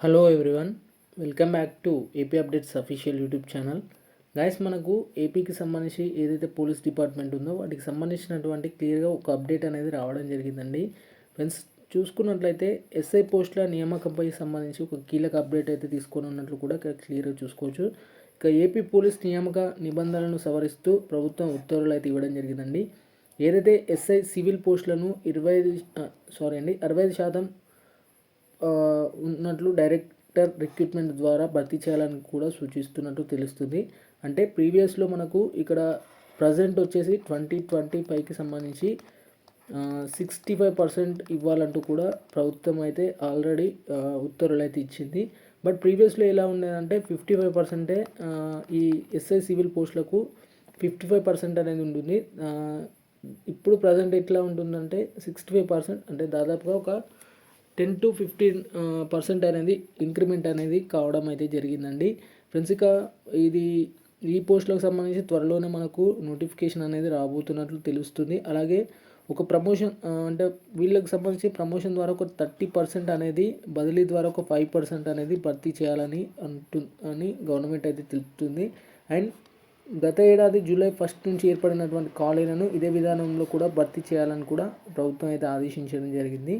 Hello everyone welcome back to AP updates official YouTube channel guys మనకు ఏపీకి సంబంధించి ఏదైతే పోలీస్ డిపార్ట్మెంట్ ఉందో వాటికి సంబంధించినటువంటి క్లియర్గా ఒక అప్డేట్ అనేది రావడం జరిగిందండి. ఫ్రెండ్స్ చూసుకున్నట్లయితే ఎస్ఐ పోస్టుల నియామకంపై సంబంధించి ఒక కీలక అప్డేట్ అయితే తీసుకొని ఉన్నట్లు కూడా ఇక్కడ క్లియర్గా చూసుకోవచ్చు. ఇక ఏపీ పోలీస్ నియామక నిబంధనలను సవరిస్తూ ప్రభుత్వం ఉత్తర్వులు అయితే ఇవ్వడం జరిగిందండి. ఏదైతే ఎస్ఐ సివిల్ పోస్టులను ఇరవై ఐదు సారీ అండి అరవై ఐదు శాతం ఉన్నట్లు డైరెక్టర్ రిక్రూట్మెంట్ ద్వారా భర్తీ చేయాలని కూడా సూచిస్తున్నట్టు తెలుస్తుంది. అంటే ప్రీవియస్లో మనకు ఇక్కడ ప్రజెంట్ వచ్చేసి ట్వంటీ ట్వంటీ ఫైవ్కి సంబంధించి సిక్స్టీ ఫైవ్ పర్సెంట్ ఇవ్వాలంటూ కూడా ప్రభుత్వం అయితే ఆల్రెడీ ఉత్తర్వులు అయితే ఇచ్చింది. బట్ ప్రీవియస్లో ఎలా ఉండేదంటే ఫిఫ్టీ ఫైవ్ పర్సెంటే ఈ ఎస్ఐ సివిల్ పోస్టులకు ఫిఫ్టీ ఫైవ్ పర్సెంట్ అనేది ఉంటుంది. ఇప్పుడు ప్రజెంట్ ఎట్లా ఉంటుందంటే సిక్స్టీ ఫైవ్ పర్సెంట్ అంటే దాదాపుగా ఒక టెన్ టు ఫిఫ్టీన్ పర్సెంట్ అనేది ఇంక్రిమెంట్ అనేది కావడం అయితే జరిగిందండి. ఫ్రెండ్స్ ఇక ఇది ఈ పోస్టులకు సంబంధించి త్వరలోనే మనకు నోటిఫికేషన్ అనేది రాబోతున్నట్లు తెలుస్తుంది. అలాగే ఒక ప్రమోషన్ అంటే వీళ్ళకి సంబంధించి ప్రమోషన్ ద్వారా ఒక థర్టీ పర్సెంట్ అనేది బదిలీ ద్వారా ఒక ఫైవ్ పర్సెంట్ అనేది భర్తీ చేయాలని అంటు అని గవర్నమెంట్ అయితే తెలుపుతుంది. అండ్ గత ఏడాది జూలై ఫస్ట్ నుంచి ఏర్పడినటువంటి కాలేజీలను ఇదే విధానంలో కూడా భర్తీ చేయాలని కూడా ప్రభుత్వం అయితే ఆదేశించడం జరిగింది.